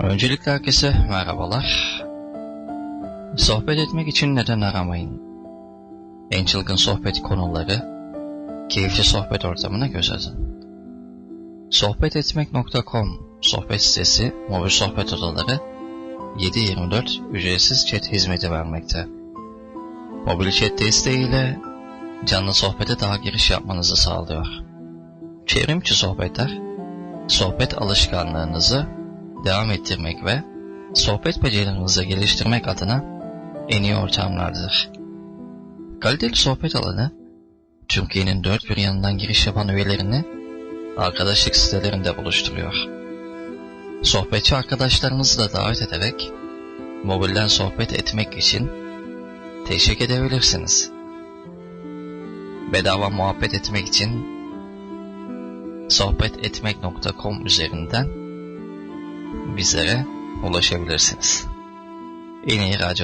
Öncelikle herkese merhabalar. Sohbet etmek için neden aramayın? En çılgın sohbet konuları, keyifli sohbet ortamına göz atın. Sohbetetmek.com sohbet sitesi, mobil sohbet odaları 7-24 ücretsiz chat hizmeti vermekte. Mobil chat desteğiyle canlı sohbete daha giriş yapmanızı sağlıyor. Çevrimçi sohbetler, sohbet alışkanlığınızı devam ettirmek ve sohbet becerilerinizi geliştirmek adına en iyi ortamlardır. Kaliteli sohbet alanı, Türkiye'nin dört bir yanından giriş yapan üyelerini arkadaşlık sitelerinde buluşturuyor. Sohbetçi arkadaşlarınızı da davet ederek mobilden sohbet etmek için teşvik edebilirsiniz. Bedava muhabbet etmek için sohbetetmek.com üzerinden bizlere ulaşabilirsiniz. En iyi radyo